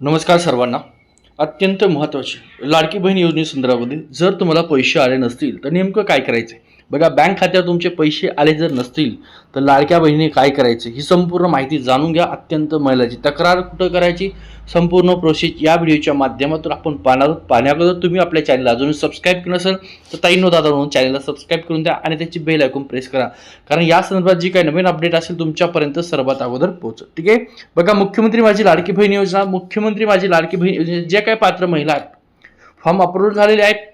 नमस्कार सर्वांना. अत्यंत महत्त्वाची लाडकी बहीण योजनेसंदर्भामध्ये जर तुम्हाला पैसे आले नसतील तर नेमकं काय करायचं आहे बघा बँक खात्यावर तुमचे पैसे आले जर नसतील तर लाडक्या बहिणीने काय करायचं? ही संपूर्ण माहिती जाणून घ्या अत्यंत महिलाची तक्रार कुठं करायची? संपूर्ण प्रोसेस या व्हिडिओच्या माध्यमातून आपण पाहणार आहोत. तुम्ही आपल्या चॅनलला अजून सबस्क्राईब केलं नसेल तर ताईनो दादा म्हणून चॅनलला सबस्क्राईब करून द्या आणि त्याची बेल ऐकून प्रेस करा. कारण या संदर्भात जी काही नवीन अपडेट असेल तुमच्यापर्यंत सर्वात अगोदर पोहोचत ठीक आहे? बघा मुख्यमंत्री माझी लाडकी बहीण योजना मुख्यमंत्री माझी लाडकी बहीण योजना जे काही पात्र महिला आहेत फॉर्म अप्रूव्ह झालेले आहेत.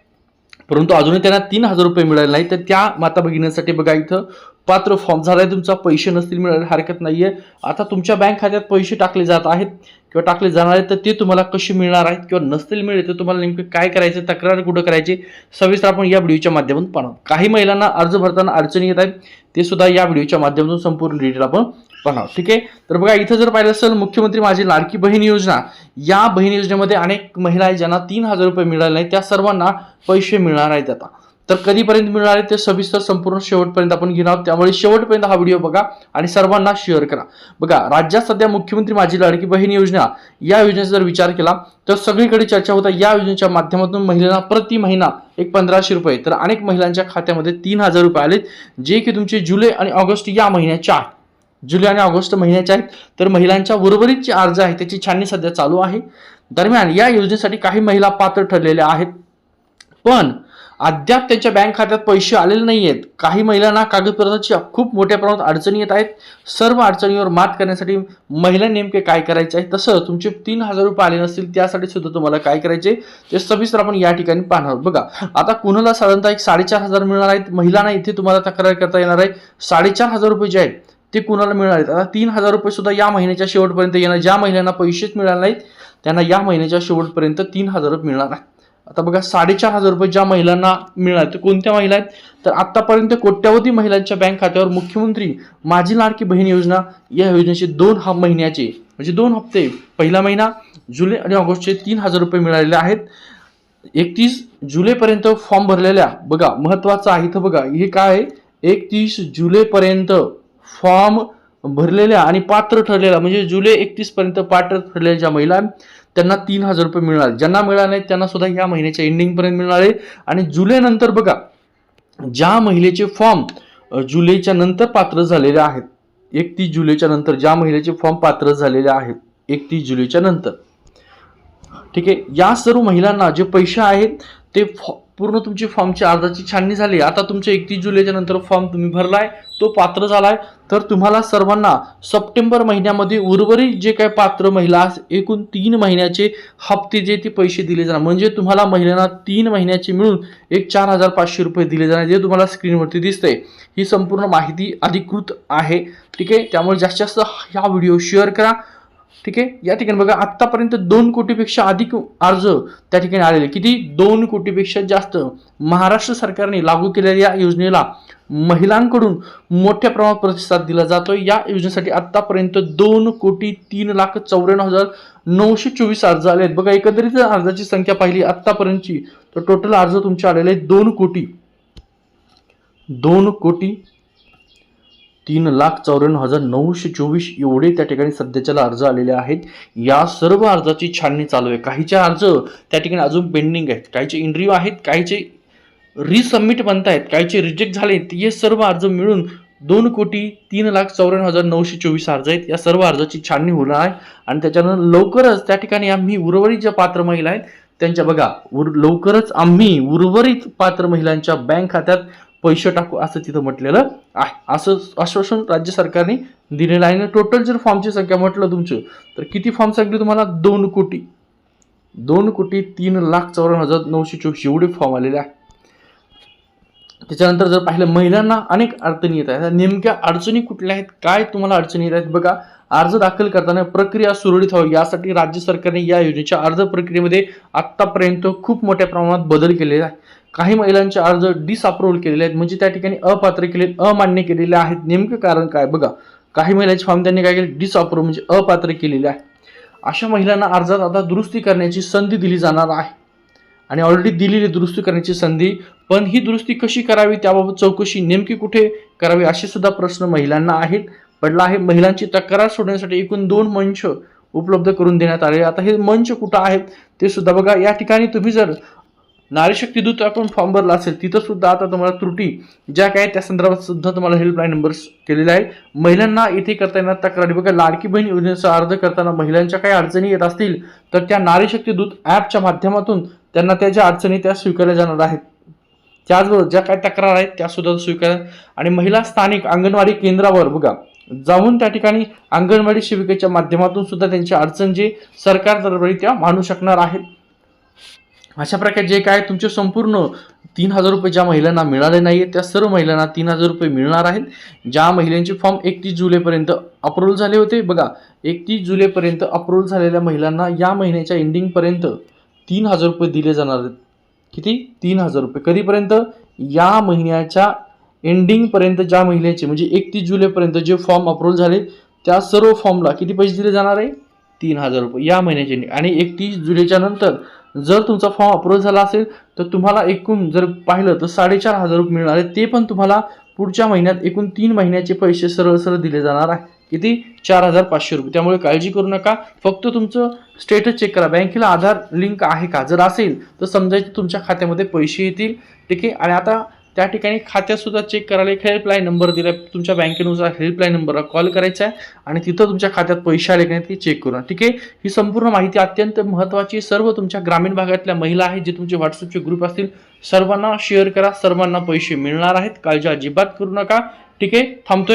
परंतु अजूनही त्यांना तीन हजार रुपये मिळाले नाही तर त्या माता भगिनींसाठी बघा इथं पात्र फॉर्म झालाय. तुमचा पैसे नसतील मिळाले हरकत नाहीये. आता तुमच्या बँक खात्यात पैसे टाकले जात आहेत किंवा टाकले जाणार आहेत तर ते तुम्हाला कसे मिळणार आहेत किंवा नसतील मिळेल तर तुम्हाला नेमकं काय करायचं तक्रार कुठं करायची सविस्तर आपण या व्हिडिओच्या माध्यमातून पाहणार काही महिलांना अर्ज भरताना अडचणी येत आहेत ते सुद्धा या व्हिडिओच्या माध्यमातून संपूर्ण डिटेल आपण बनाव ठीक आहे? तर बघा इथं जर पाहिलं असेल मुख्यमंत्री माझी लाडकी बहीण योजना. या बहीण योजनेमध्ये अनेक महिला आहेत ज्यांना तीन हजार रुपये मिळाले नाही त्या सर्वांना पैसे मिळणार आहेत आता. तर कधीपर्यंत मिळणार आहे ते सविस्तर संपूर्ण शेवटपर्यंत आपण घेणार आहोत. त्यामुळे शेवटपर्यंत हा व्हिडिओ बघा आणि सर्वांना शेअर करा. बघा राज्यात सध्या मुख्यमंत्री माझी लाडकी बहीण योजना या योजनेचा जर विचार केला तर सगळीकडे चर्चा होता या योजनेच्या माध्यमातून महिलांना प्रति महिना एक पंधराशे रुपये. तर अनेक महिलांच्या खात्यामध्ये तीन हजार रुपये आलेत जे की तुमचे जुलै आणि ऑगस्ट या महिन्याच्या आहेत जुलै आणि ऑगस्ट महिन्याच्या आहेत. तर महिलांच्या उर्वरित जे अर्ज आहे त्याची छाननी सध्या चालू आहे. दरम्यान या योजनेसाठी काही महिला पात्र ठरलेल्या आहेत. पण अद्याप त्यांच्या बँक खात्यात पैसे आलेले नाही आहेत काही महिलांना कागदपत्राची खूप मोठ्या प्रमाणात अडचणी येत आहेत. सर्व अडचणीवर मात करण्यासाठी महिला नेमके काय करायचे आहे? तसं तुमचे तीन हजार रुपये आले नसतील त्यासाठी सुद्धा तुम्हाला काय करायचे ते सविस्तर आपण या ठिकाणी पाहणार आहोत. बघा आता कुणाला साधारणतः एक साडेचार हजार मिळणार आहेत? महिलांना इथे तुम्हाला तक्रार करता येणार आहे. साडेचार हजार रुपये जे आहेत ते कुणाला मिळणार आहेत? आता तीन हजार रुपये सुद्धा या महिन्याच्या शेवटपर्यंत येणार. ज्या महिलांना पैसेच मिळाले नाहीत त्यांना या महिन्याच्या शेवटपर्यंत तीन हजार रुपये मिळणार आहे आता बघा साडेचार हजार रुपये ज्या महिलांना मिळणार ते कोणत्या महिला आहेत? तर आतापर्यंत कोट्यावधी महिलांच्या बँक खात्यावर मुख्यमंत्री माझी लाडकी बहीण योजना या योजनेचे दोन हा महिन्याचे म्हणजे दोन हप्ते. पहिला महिना जुलै आणि ऑगस्टचे तीन हजार रुपये मिळालेले आहेत. एकतीस जुलैपर्यंत फॉर्म भरलेल्या बघा महत्वाचं आहे इथं बघा हे काय आहे? एकतीस जुलैपर्यंत फॉर्म भरलेल्या आणि पात्र ठरलेल्या म्हणजे जुलै एकतीस पर्यंत पात्र ठरलेल्या ज्या महिला त्यांना तीन हजार रुपये मिळणार. ज्यांना मिळाले नाहीत त्यांना सुद्धा या महिन्याच्या एंडिंग पर्यंत मिळणार आहे. आणि जुलै नंतर बघा ज्या महिलेचे फॉर्म जुलैच्या नंतर पात्र झालेले आहेत एकतीस जुलैच्या नंतर ज्या महिलेचे फॉर्म पात्र झालेले आहेत एकतीस जुलैच्या नंतर. ठीक आहे? या सर्व महिलांना जे पैसे आहेत ते फॉ- पूर्ण तुमची फॉर्मची अर्जाची छाननी झाली. आता तुमच्या एकतीस जुलैच्या नंतर फॉर्म तुम्ही भरलाय तो पात्र झालाय. तर तुम्हाला सर्वांना सप्टेंबर महिन्यामध्ये उर्वरित जे काही पात्र महिला एकूण तीन महिन्याचे हप्ते जे ते पैसे दिले जाणार. म्हणजे तुम्हाला महिलांना तीन महिन्याचे मिळून एक चार हजार पाचशे रुपये दिले जाणार. जे तुम्हाला स्क्रीनवरती दिसतंय ही संपूर्ण माहिती अधिकृत आहे. ठीक आहे? त्यामुळे जास्तीत जास्त हा व्हिडिओ शेअर करा. ठीक आहे? या ठिकाणी बघा आत्तापर्यंत दोन कोटीपेक्षा अधिक अर्ज त्या ठिकाणी आलेले. किती? दोन कोटीपेक्षा जास्त महाराष्ट्र सरकारने लागू केलेल्या या योजनेला महिलांकडून मोठ्या प्रमाणात प्रतिसाद दिला जातोय. या योजनेसाठी आत्तापर्यंत दोन कोटी तीन लाख चौऱ्याण्णव हजार नऊशे चोवीस अर्ज आले आहेत. बघा एकंदरीत अर्जाची संख्या पाहिली आत्तापर्यंतची तर टोटल अर्ज तुमचे आलेले आहेत दोन कोटी. दोन कोटी तीन लाख चौऱ्याण्णव हजार नऊशे चोवीस एवढे त्या ठिकाणी सध्याच्याला अर्ज आलेले आहेत. या सर्व अर्जाची छाननी चालू आहे. काहीचे अर्ज त्या ठिकाणी अजून पेंडिंग आहेत. काहीचे इंटरव्ह्यू आहेत काहीचे रिसबमिट बनत आहेत काहीचे रिजेक्ट झाले हे सर्व अर्ज मिळून दोन कोटी तीन लाख चौऱ्याण्णव हजार नऊशे चोवीस अर्ज आहेत. या सर्व अर्जाची छाननी होणार आहे. आणि त्याच्यानंतर लवकरच त्या ठिकाणी आम्ही उर्वरित ज्या पात्र महिला आहेत त्यांच्या बघा उर लवकरच आम्ही उर्वरित पात्र महिलांच्या बँक खात्यात पैसे टाकू असं तिथं म्हटलेलं आहे. असं आश्वासन राज्य सरकारने दिलेलं आहे. आणि टोटल जर फॉर्मची संख्या म्हटलं तुमचं तर किती फॉर्म सांगले तुम्हाला? दोन कोटी. दोन कोटी तीन लाख चौऱ्याण्णव हजार नऊशे चोवीस एवढे फॉर्म आलेले आहे. त्याच्यानंतर जर पाहिलं महिलांना अनेक अडचणी येत आहेत. नेमक्या अडचणी कुठल्या आहेत? काय तुम्हाला अडचणी येत आहेत? बघा अर्ज दाखल करताना प्रक्रिया सुरळीत व्हावी यासाठी राज्य सरकारने या योजनेच्या अर्ज प्रक्रियेमध्ये आत्तापर्यंत खूप मोठ्या प्रमाणात बदल केलेला आहे काही महिलांचे अर्ज डिसअप्रूव्हल केलेले आहेत. म्हणजे त्या ठिकाणी अपात्र केले अमान्य केलेले आहेत. नेमकं कारण काय? बघा काही महिलांचे फॉर्म त्यांनी काय केले? डिसअप्रूव्ह म्हणजे अपात्र केलेले आहे अशा महिलांना अर्जात आता दुरुस्ती करण्याची संधी दिली जाणार आहे. आणि ऑलरेडी दिलेली दुरुस्ती करण्याची संधी पण ही दुरुस्ती कशी करावी? त्याबाबत चौकशी नेमकी कुठे करावी? असे सुद्धा प्रश्न महिलांना आहेत. पडला आहे. महिलांची तक्रार सोडण्यासाठी एकूण दोन मंच उपलब्ध करून देण्यात आले. आता हे मंच कुठं आहेत? ते सुद्धा बघा. या ठिकाणी तुम्ही जर नारीशक्ती दूत आपण फॉर्म भरला असेल तिथं सुद्धा आता तुम्हाला त्रुटी ज्या काय त्या संदर्भात सुद्धा तुम्हाला हेल्पलाईन नंबर केलेले आहे महिलांना इथे करता येणार तक्रारी. बघा लाडकी बहीण योजनेचा अर्ज करताना महिलांच्या काही अडचणी येत असतील तर त्या नारीशक्ती दूत ॲपच्या माध्यमातून त्यांना त्या ज्या अडचणी त्या स्वीकारल्या जाणार आहेत. त्याचबरोबर ज्या काही तक्रार आहेत त्या सुद्धा स्वीकार आणि महिला स्थानिक अंगणवाडी केंद्रावर बघा जाऊन त्या ठिकाणी अंगणवाडी सेविकेच्या माध्यमातून सुद्धा त्यांची अडचण जे सरकारदरबारी त्या मांडू शकणार आहेत. अशा प्रकारे जे काय तुमचे संपूर्ण तीन हजार रुपये ज्या महिलांना मिळाले नाही आहेत त्या सर्व महिलांना तीन हजार रुपये मिळणार आहेत. ज्या महिलांचे फॉर्म एकतीस जुलैपर्यंत अप्रूव्हल झाले होते बघा एकतीस जुलैपर्यंत अप्रूव्हल झालेल्या महिलांना या महिन्याच्या एंडिंगपर्यंत तीन हजार रुपये दिले जाणार आहेत. किती? तीन हजार रुपये. कधीपर्यंत? या महिन्याच्या एंडिंगपर्यंत ज्या महिलेचे म्हणजे एकतीस जुलैपर्यंत जे फॉर्म अप्रूव्हल झाले त्या सर्व फॉर्मला किती पैसे दिले जाणार आहे? तीन हजार रुपये. या महिन्याचे आणि एकतीस जुलैच्या नंतर जर तुमचा फॉर्म अप्रूव्ह झाला असेल तर तुम्हाला एकूण जर पाहिलं तर साडेचार हजार रुपये मिळणार आहे ते पण तुम्हाला पुढच्या महिन्यात एकूण तीन महिन्याचे पैसे सरळ सरळ दिले जाणार आहे. किती? चार हजार पाचशे रुपये. त्यामुळे काळजी करू नका. फक्त तुमचं स्टेटस चेक करा. बँकेला आधार लिंक आहे का? जर असेल तर समजायचं तुमच्या खात्यामध्ये पैसे येतील. ठीक आहे? आणि आता त्या ठिकाणी खात्यातसुद्धा चेक करायला एक हेल्पलाईन नंबर दिला तुमच्या बँकेनुसार हेल्पलाईन नंबरला कॉल करायचा आहे आणि तिथं तुमच्या खात्यात पैसे आले की नाही ते चेक करून. ठीक आहे? ही संपूर्ण माहिती अत्यंत महत्त्वाची सर्व तुमच्या ग्रामीण भागातल्या महिला आहेत जे तुमचे व्हॉट्सअपचे ग्रुप असतील. सर्वांना शेअर करा. सर्वांना पैसे मिळणार आहेत. काळजी अजिबात करू नका. ठीक आहे? थांबतोय.